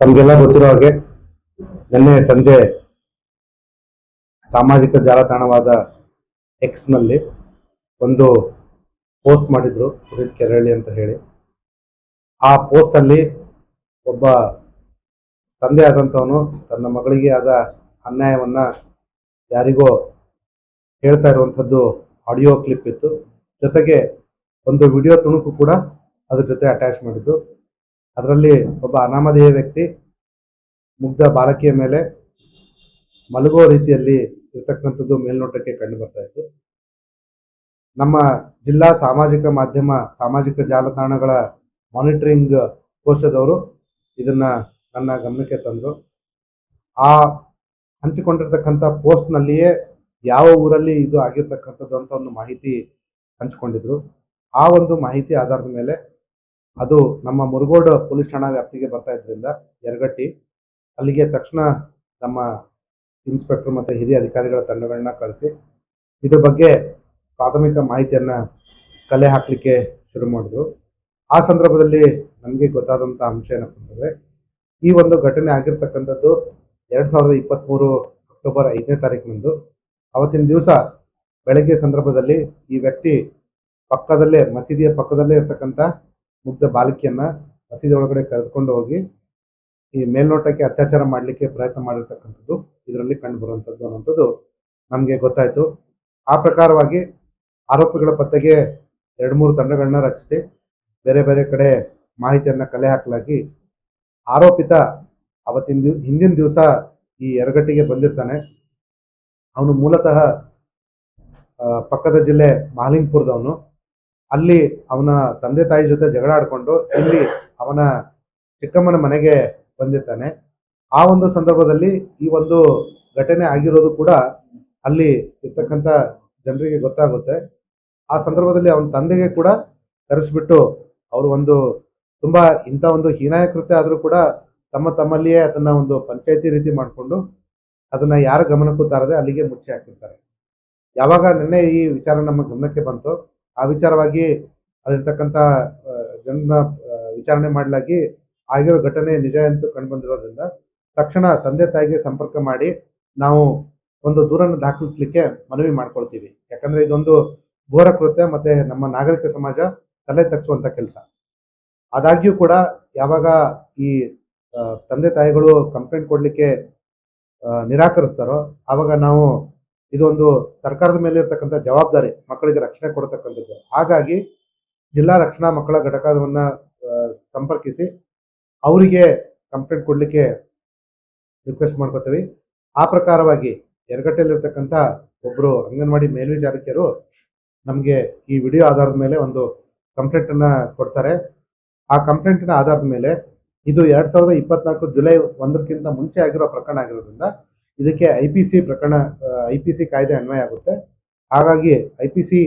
ತಮಗೆಲ್ಲ ಗೊತ್ತಿರೋ ಹಾಗೆ ನಿನ್ನೆ ಸಂಜೆ ಸಾಮಾಜಿಕ ಜಾಲತಾಣವಾದ ಎಕ್ಸ್ನಲ್ಲಿ ಒಂದು ಪೋಸ್ಟ್ ಮಾಡಿದ್ರು ಪುನೀತ್ ಕೆರಳಿ ಅಂತ ಹೇಳಿ. ಆ ಪೋಸ್ಟಲ್ಲಿ ಒಬ್ಬ ತಂದೆ ಆದಂತವನು ತನ್ನ ಮಗಳಿಗೆ ಆದ ಅನ್ಯಾಯವನ್ನು ಯಾರಿಗೋ ಹೇಳ್ತಾ ಇರುವಂಥದ್ದು ಆಡಿಯೋ ಕ್ಲಿಪ್ ಇತ್ತು. ಜೊತೆಗೆ ಒಂದು ವಿಡಿಯೋ ತುಣುಕು ಕೂಡ ಅದ್ರ ಜೊತೆ ಅಟ್ಯಾಚ್ ಮಾಡಿದ್ದು. ಅದರಲ್ಲಿ ಒಬ್ಬ ಅನಾಮಧೇಯ ವ್ಯಕ್ತಿ, ಮುಗ್ಧ ಬಾಲಕಿಯ ಮೇಲೆ ಮಲಗೋ ರೀತಿಯಲ್ಲಿ ಇರ್ತಕ್ಕಂಥದ್ದು ಮೇಲ್ನೋಟಕ್ಕೆ ಕಂಡು ಬರ್ತಾ ಇತ್ತು. ನಮ್ಮ ಜಿಲ್ಲಾ ಸಾಮಾಜಿಕ ಮಾಧ್ಯಮ, ಸಾಮಾಜಿಕ ಜಾಲತಾಣಗಳ ಮಾನಿಟರಿಂಗ್ ಕೋಶದವರು ಇದನ್ನ ನನ್ನ ಗಮನಕ್ಕೆ ತಂದರು. ಆ ಹಂಚಿಕೊಂಡಿರ್ತಕ್ಕಂಥ ಪೋಸ್ಟ್ನಲ್ಲಿಯೇ ಯಾವ ಊರಲ್ಲಿ ಇದು ಆಗಿರ್ತಕ್ಕಂಥದ್ದು ಅಂತ ಒಂದು ಮಾಹಿತಿ ಹಂಚಿಕೊಂಡಿದ್ರು. ಆ ಒಂದು ಮಾಹಿತಿ ಆಧಾರದ ಮೇಲೆ ಅದು ನಮ್ಮ ಮುರುಗೋಡು ಪೊಲೀಸ್ ಠಾಣಾ ವ್ಯಾಪ್ತಿಗೆ ಬರ್ತಾ ಇದ್ರಿಂದ ಯರಗಟ್ಟಿ. ಅಲ್ಲಿಗೆ ತಕ್ಷಣ ನಮ್ಮ ಇನ್ಸ್ಪೆಕ್ಟರ್ ಮತ್ತು ಹಿರಿಯ ಅಧಿಕಾರಿಗಳ ತಂಡಗಳನ್ನ ಕಳಿಸಿ ಇದ್ರ ಬಗ್ಗೆ ಪ್ರಾಥಮಿಕ ಮಾಹಿತಿಯನ್ನು ಕಲೆ ಹಾಕಲಿಕ್ಕೆ ಶುರು ಮಾಡಿದ್ರು. ಆ ಸಂದರ್ಭದಲ್ಲಿ ನಮಗೆ ಗೊತ್ತಾದಂಥ ಅಂಶ ಏನಪ್ಪ ಅಂದರೆ ಈ ಒಂದು ಘಟನೆ ಆಗಿರ್ತಕ್ಕಂಥದ್ದು ಎರಡು ಸಾವಿರದ ಇಪ್ಪತ್ತ್ಮೂರು ಅಕ್ಟೋಬರ್ ಐದನೇ ತಾರೀಕಿನಂದು ಅವತ್ತಿನ ದಿವಸ ಬೆಳಗ್ಗೆ ಸಂದರ್ಭದಲ್ಲಿ ಈ ವ್ಯಕ್ತಿ ಪಕ್ಕದಲ್ಲೇ ಮಸೀದಿಯ ಪಕ್ಕದಲ್ಲೇ ಇರ್ತಕ್ಕಂಥ ಮುಗ್ಧ ಬಾಲಕಿಯನ್ನ ಮಸೀದಿ ಒಳಗಡೆ ಕರೆದುಕೊಂಡು ಹೋಗಿ ಈ ಮೇಲ್ನೋಟಕ್ಕೆ ಅತ್ಯಾಚಾರ ಮಾಡಲಿಕ್ಕೆ ಪ್ರಯತ್ನ ಮಾಡಿರ್ತಕ್ಕಂಥದ್ದು, ಇದರಲ್ಲಿ ಕಂಡು ಬರುವಂಥದ್ದು ಅನ್ನೋಂಥದ್ದು ನಮಗೆ ಗೊತ್ತಾಯಿತು. ಆ ಪ್ರಕಾರವಾಗಿ ಆರೋಪಿಗಳ ಪತ್ತೆಗೆ ಎರಡು ಮೂರು ತಂಡಗಳನ್ನ ರಚಿಸಿ, ಬೇರೆ ಬೇರೆ ಕಡೆ ಮಾಹಿತಿಯನ್ನು ಕಲೆ ಹಾಕಲಾಗಿ ಆರೋಪಿತ ಅವತ್ತಿನ ದಿವ್, ಹಿಂದಿನ ದಿವಸ ಈ ಎರಗಟ್ಟಿಗೆ ಬಂದಿರ್ತಾನೆ. ಅವನು ಮೂಲತಃ ಪಕ್ಕದ ಜಿಲ್ಲೆ ಮಾಲಿಂಗ್ಪುರದವನು. ಅಲ್ಲಿ ಅವನ ತಂದೆ ತಾಯಿ ಜೊತೆ ಜಗಳ ಆಡಿಕೊಂಡು ಇಲ್ಲಿ ಅವನ ಚಿಕ್ಕಮ್ಮನ ಮನೆಗೆ ಬಂದಿರ್ತಾನೆ. ಆ ಒಂದು ಸಂದರ್ಭದಲ್ಲಿ ಈ ಒಂದು ಘಟನೆ ಆಗಿರೋದು ಕೂಡ ಅಲ್ಲಿ ಇರ್ತಕ್ಕಂಥ ಜನರಿಗೆ ಗೊತ್ತಾಗುತ್ತೆ. ಆ ಸಂದರ್ಭದಲ್ಲಿ ಅವನ ತಂದೆಗೆ ಕೂಡ ಕರೆಸ್ಬಿಟ್ಟು ಅವರು ಒಂದು ತುಂಬಾ ಇಂಥ ಒಂದು ಹೀನಾಯ ಕೃತ್ಯ ಆದರೂ ಕೂಡ ತಮ್ಮ ತಮ್ಮಲ್ಲಿಯೇ ಅದನ್ನ ಒಂದು ಪಂಚಾಯತಿ ರೀತಿ ಮಾಡಿಕೊಂಡು ಅದನ್ನ ಯಾರ ಗಮನಕ್ಕೂ ತಾರದೆ ಅಲ್ಲಿಗೆ ಮುಚ್ಚಿ ಹಾಕಿರ್ತಾರೆ. ಯಾವಾಗ ನಿನ್ನೆ ಈ ವಿಚಾರ ನಮ್ಮ ಗಮನಕ್ಕೆ ಬಂತು ಆ ವಿಚಾರವಾಗಿ ಅಲ್ಲಿರ್ತಕ್ಕಂಥ ಜನರ ವಿಚಾರಣೆ ಮಾಡಲಾಗಿ ಆಗಿರೋ ಘಟನೆ ನಿಜ ಎಂದು ಕಂಡು ಬಂದಿರೋದ್ರಿಂದ ತಕ್ಷಣ ತಂದೆ ತಾಯಿಗೆ ಸಂಪರ್ಕ ಮಾಡಿ ನಾವು ಒಂದು ದೂರನ್ನು ದಾಖಲಿಸಲಿಕ್ಕೆ ಮನವಿ ಮಾಡ್ಕೊಳ್ತೀವಿ. ಯಾಕಂದ್ರೆ ಇದೊಂದು ಘೋರ ಕೃತ್ಯ ಮತ್ತೆ ನಮ್ಮ ನಾಗರಿಕ ಸಮಾಜ ತಲೆ ತಗ್ಸುವಂತ ಕೆಲಸ. ಆದಾಗ್ಯೂ ಕೂಡ ಯಾವಾಗ ಈ ತಂದೆ ತಾಯಿಗಳು ಕಂಪ್ಲೇಂಟ್ ಕೊಡ್ಲಿಕ್ಕೆ ನಿರಾಕರಿಸ್ತಾರೋ, ಆವಾಗ ನಾವು ಇದೊಂದು ಸರ್ಕಾರದ ಮೇಲೆ ಇರತಕ್ಕಂಥ ಜವಾಬ್ದಾರಿ ಮಕ್ಕಳಿಗೆ ರಕ್ಷಣೆ ಕೊಡತಕ್ಕಂಥದ್ದು. ಹಾಗಾಗಿ ಜಿಲ್ಲಾ ರಕ್ಷಣಾ ಮಕ್ಕಳ ಘಟಕವನ್ನ ಸಂಪರ್ಕಿಸಿ ಅವರಿಗೆ ಕಂಪ್ಲೇಂಟ್ ಕೊಡಲಿಕ್ಕೆ ರಿಕ್ವೆಸ್ಟ್ ಮಾಡ್ಕೋತೀವಿ. ಆ ಪ್ರಕಾರವಾಗಿ ಎರಗಟ್ಟೆಯಲ್ಲಿರ್ತಕ್ಕಂಥ ಒಬ್ಬರು ಅಂಗನವಾಡಿ ಮೇಲ್ವಿಚಾರಕಿಯರು ನಮಗೆ ಈ ವಿಡಿಯೋ ಆಧಾರದ ಮೇಲೆ ಒಂದು ಕಂಪ್ಲೇಂಟ್ ಅನ್ನ ಕೊಡ್ತಾರೆ. ಆ ಕಂಪ್ಲೇಂಟಿನ ಆಧಾರದ ಮೇಲೆ ಇದು ಎರಡು ಸಾವಿರದ ಇಪ್ಪತ್ನಾಲ್ಕು ಜುಲೈ ಒಂದಕ್ಕಿಂತ ಮುಂಚೆ ಆಗಿರೋ ಪ್ರಕರಣ ಆಗಿರೋದ್ರಿಂದ ಇದಕ್ಕೆ ಐ ಪಿ ಸಿ ಪ್ರಕರಣ ಐ ಪಿ ಸಿ ಕಾಯ್ದೆ ಅನ್ವಯ ಆಗುತ್ತೆ. ಹಾಗಾಗಿ ಐ ಪಿ ಸಿ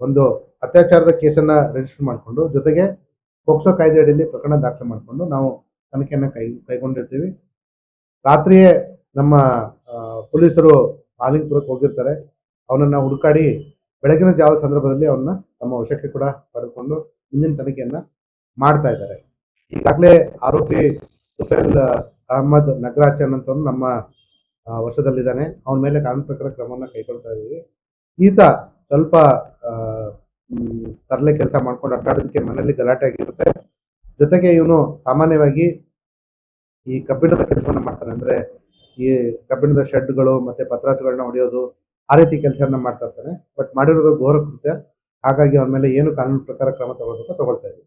ಒಂದು ಅತ್ಯಾಚಾರದ ಕೇಸನ್ನ ರಿಜಿಸ್ಟರ್ ಮಾಡಿಕೊಂಡು, ಜೊತೆಗೆ ಪೋಕ್ಸೋ ಕಾಯ್ದೆ ಅಡಿಯಲ್ಲಿ ಪ್ರಕರಣ ದಾಖಲೆ ಮಾಡಿಕೊಂಡು ನಾವು ತನಿಖೆಯನ್ನು ಕೈ, ಕೈಗೊಂಡಿರ್ತೀವಿ. ರಾತ್ರಿಯೇ ನಮ್ಮ ಪೊಲೀಸರು ಮಾಲಿಂಗ್ಪುರಕ್ಕೆ ಹೋಗಿರ್ತಾರೆ. ಅವನನ್ನು ಹುಡುಕಾಡಿ ಬೆಳಗಿನ ಜಾವ ಸಂದರ್ಭದಲ್ಲಿ ಅವನ್ನ ತಮ್ಮ ವಶಕ್ಕೆ ಕೂಡ ಪಡೆದುಕೊಂಡು ಮುಂದಿನ ತನಿಖೆಯನ್ನ ಮಾಡ್ತಾ ಇದ್ದಾರೆ. ಈಗಾಗಲೇ ಆರೋಪಿ ಸುಫೇಲ್ ಅಹಮದ್ ನಗರಾಚನ್ ಅಂತ ನಮ್ಮ ವರ್ಷದಲ್ಲಿದ್ದಾನೆ. ಅವನ ಮೇಲೆ ಕಾನೂನು ಪ್ರಕಾರ ಕ್ರಮವನ್ನು ಕೈಗೊಳ್ತಾ ಇದ್ದೀವಿ. ಈತ ಸ್ವಲ್ಪ ತರಲೆ ಕೆಲಸ ಮಾಡ್ಕೊಂಡು ಅಡ್ಡಾಡೋದಕ್ಕೆ ಮನೆಯಲ್ಲಿ ಗಲಾಟೆ ಆಗಿರುತ್ತೆ. ಜೊತೆಗೆ ಇವನು ಸಾಮಾನ್ಯವಾಗಿ ಈ ಕಬ್ಬಿಣದ ಕೆಲಸವನ್ನು ಮಾಡ್ತಾನೆ. ಅಂದ್ರೆ ಈ ಕಬ್ಬಿಣದ ಶೆಡ್ಗಳು ಮತ್ತೆ ಪತ್ರಾಸುಗಳನ್ನ ಹೊಡೆಯೋದು ಆ ರೀತಿ ಕೆಲಸವನ್ನ ಮಾಡ್ತಾ ಇರ್ತಾನೆ. ಬಟ್ ಮಾಡಿರೋದು ಘೋರ ಕೃತ್ಯ. ಹಾಗಾಗಿ ಅವನ ಮೇಲೆ ಏನು ಕಾನೂನು ಪ್ರಕಾರ ಕ್ರಮ ತಗೊಳ್ಬೇಕು ತಗೊಳ್ತಾ ಇದ್ದೀವಿ.